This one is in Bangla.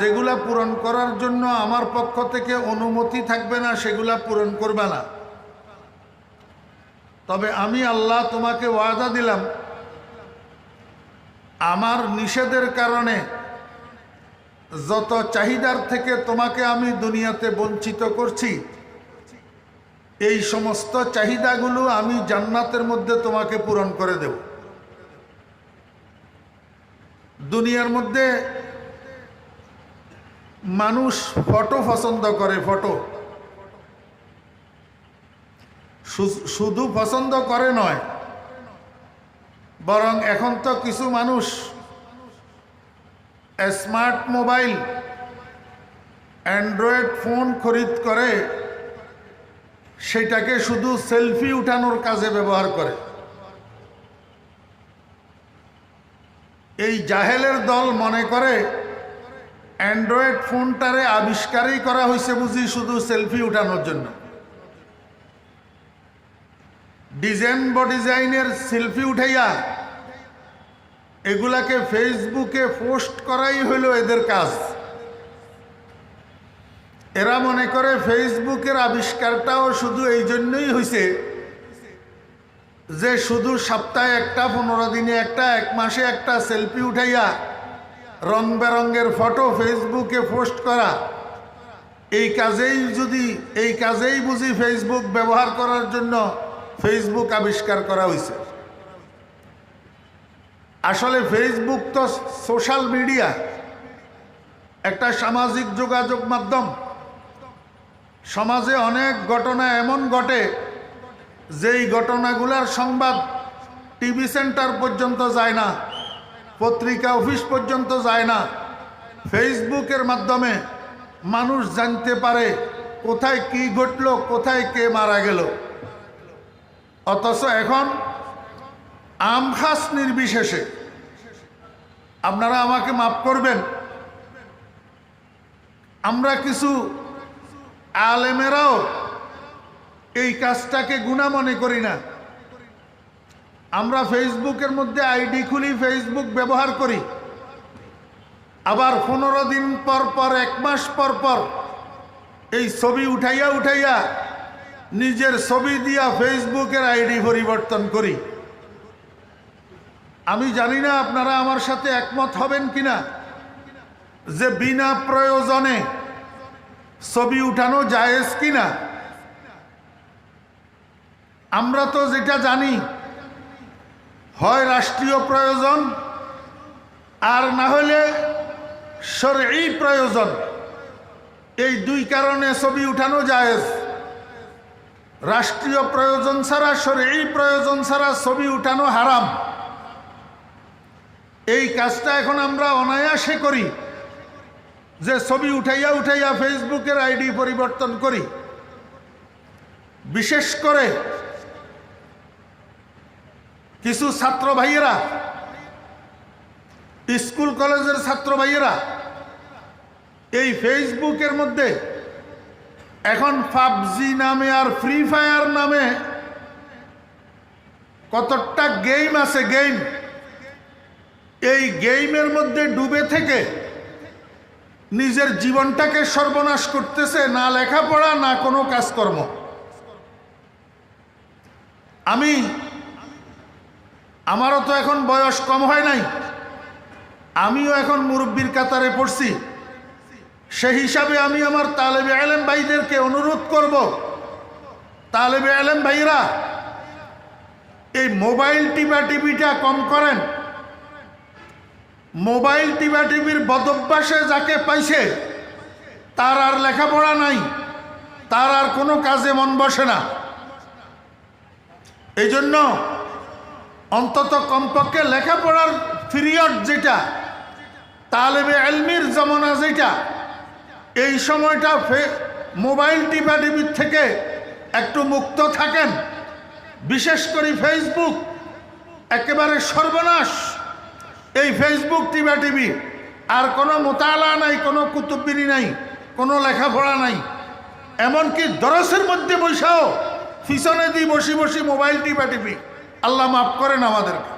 যেগুলা পূরণ করার জন্য আমার পক্ষ থেকে অনুমতি থাকবে না, সেগুলা পূরণ করবে না। তবে আমি আল্লাহ তোমাকে ওয়াদা দিলাম, আমার নিষেধের কারণে যত চাহিদার থেকে তোমাকে আমি দুনিয়াতে বঞ্চিত করছি, এই সমস্ত চাহিদাগুলো আমি জান্নাতের মধ্যে তোমাকে পূরণ করে দেব। দুনিয়ার মধ্যে মানুষ ফটো পছন্দ করে ফটো। শুধু পছন্দ করে নয়, বরং এখন তো কিছু মানুষ স্মার্ট মোবাইল, অ্যান্ড্রয়েড ফোন খরিদ করে, সেটাকে শুধু সেলফি উঠানোর কাজে ব্যবহার করে। এই জাহেলের দল মনে করে অ্যান্ড্রয়েড ফোনটারে আবিষ্কারই করা হয়েছে বুঝি শুধু সেলফি উঠানোর জন্য। ডিজাইন ডিজাইনের সেলফি উঠাইয়া এগুলাকে ফেসবুকে পোস্ট করাই হইল এদের কাজ। এরা মনে করে ফেসবুকের আবিষ্কারটাও শুধু এই জন্যই হয়েছে যে শুধু সপ্তাহে একটা, পনেরো দিনে একটা, এক মাসে একটা সেলফি উঠাইয়া রং বেরঙ্গের ফটো ফেসবুকে পোস্ট করা। এই কাজেই যদি, এই কাজেই বুঝি ফেসবুক ব্যবহার করার জন্য ফেসবুক আবিষ্কার করা হয়েছে আসলে ফেসবুক তো সোশ্যাল মিডিয়া একটা সামাজিক যোগাযোগ মাধ্যম। সমাজে অনেক ঘটনা এমন ঘটে, যেই ঘটনাগুলোর সংবাদ টিভি সেন্টার পর্যন্ত যায় না। পত্রিকা অফিস পর্যন্ত যায় না। ফেসবুকের মাধ্যমে মানুষ জানতে পারে কোথায় কি ঘটলো, কোথায় কে মারা গেল। অথচ এখন আমখাস নির্বিশেষে। আপনারা আমাকে মাফ করবেন। আমরা কিছু আলেমেরাও এই কাজটাকে গুণা মনে করি না। আমরা ফেসবুকের মধ্যে আইডি খুলি, ফেসবুক ব্যবহার করি। আবার পনেরো দিন পর পর, এক মাস পর পর এই ছবি উঠাইয়া উঠাইয়া নিজের ছবি দিয়া ফেসবুকের আইডি পরিবর্তন করি। আমি জানি না আপনারা আমার সাথে একমত হবেন কিনা যে বিনা প্রয়োজনে ছবি উঠানো জায়েজ কিনা। আমরা তো যেটা জানি হয় রাষ্ট্রীয় প্রয়োজন, আর না হলে সরই প্রয়োজন। এই দুই কারণে ছবি উঠানো জায়েজ। রাষ্ট্রীয় প্রয়োজন ছাড়া সরই প্রয়োজন ছাড়া ছবি উঠানো হারাম। এই কাজটা এখন আমরা অনায়াসে করি, যে ছবি উঠাইয়া উঠাইয়া ফেসবুকের আইডি পরিবর্তন করি। বিশেষ করে কিছু ছাত্র ভাইয়েরা, স্কুল কলেজের ছাত্র ভাইয়েরা, এই ফেসবুকের মধ্যে এখন পাবজি নামে আর ফ্রি ফায়ার নামে কতটা গেম আছে গেম। এই গেমের মধ্যে ডুবে থেকে নিজের জীবনটাকে সর্বনাশ করতেছে, না লেখাপড়া, না কোনো কাজকর্ম। আমি আমারও তো এখন বয়স কম হয় নাই। আমিও এখন মুরব্বীর কাতারে পড়ছি। সেই হিসাবে আমি আমার তালেবে আলেম ভাইদেরকে অনুরোধ করব, তালেবে আলেম ভাইরা, এই মোবাইল টিপা টিভিটা কম করেন। মোবাইল টিপা টিভির বদভ্যাসে যাকে পাইছে, তার আর লেখাপড়া নাই, তার আর কোনো কাজে মন বসে না। এই জন্য অন্তত কমপক্ষে লেখাপড়ার পিরিয়ড যেটা, তালেবে এলমির জমানা যেটা, এই সময়টা মোবাইল টিপা টিভির থেকে একটু মুক্ত থাকেন। বিশেষ করে ফেসবুক, একেবারে সর্বনাশ। এই ফেসবুক টিভা টিভি আর কোনো মোতালা নাই, কোনো কুতুববিনি নাই, কোনো লেখাপড়া নাই। এমনকি দরসের মধ্যে বৈশাও, পিছনে দিয়ে বসি বসি মোবাইল টিপা টিপি। আল্লাহ মাফ করেন আমাদেরকে।